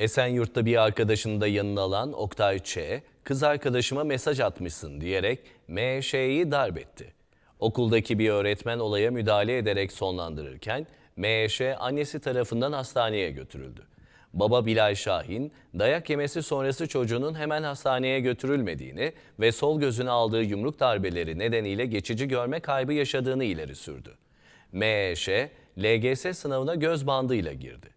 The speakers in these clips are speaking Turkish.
Esenyurt'ta bir arkadaşını da yanına alan Oktay Ç, kız arkadaşıma mesaj atmışsın diyerek MŞ'yi darp etti. Okuldaki bir öğretmen olaya müdahale ederek sonlandırırken MŞ annesi tarafından hastaneye götürüldü. Baba Bilal Şahin, dayak yemesi sonrası çocuğunun hemen hastaneye götürülmediğini ve sol gözüne aldığı yumruk darbeleri nedeniyle geçici görme kaybı yaşadığını ileri sürdü. MŞ, LGS sınavına göz bandıyla girdi.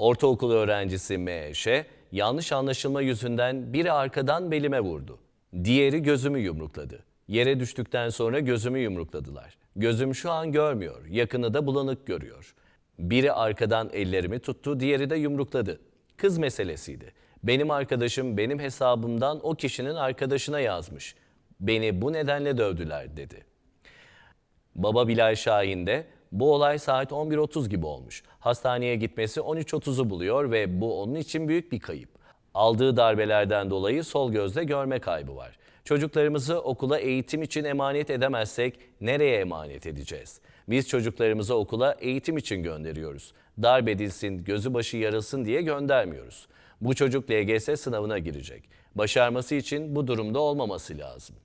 Ortaokul öğrencisi M.Ş. yanlış anlaşılma yüzünden biri arkadan belime vurdu. Diğeri gözümü yumrukladı. Yere düştükten sonra gözümü yumrukladılar. Gözüm şu an görmüyor, yakını da bulanık görüyor. Biri arkadan ellerimi tuttu, diğeri de yumrukladı. Kız meselesiydi. Benim arkadaşım benim hesabımdan o kişinin arkadaşına yazmış. Beni bu nedenle dövdüler dedi. Baba Bilal Şahin de bu olay saat 11.30 gibi olmuş. Hastaneye gitmesi 13.30'u buluyor ve bu onun için büyük bir kayıp. Aldığı darbelerden dolayı sol gözde görme kaybı var. Çocuklarımızı okula eğitim için emanet edemezsek nereye emanet edeceğiz? Biz çocuklarımızı okula eğitim için gönderiyoruz. Darp edilsin, gözü başı yarılsın diye göndermiyoruz. Bu çocuk LGS sınavına girecek. Başarması için bu durumda olmaması lazım.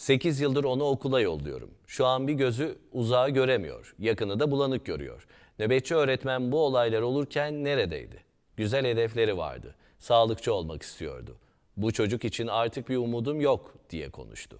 8 yıldır onu okula yolluyorum. Şu an bir gözü uzağı göremiyor, yakını da bulanık görüyor. Nöbetçi öğretmen bu olaylar olurken neredeydi? Güzel hedefleri vardı. Sağlıkçı olmak istiyordu. Bu çocuk için artık bir umudum yok diye konuştu.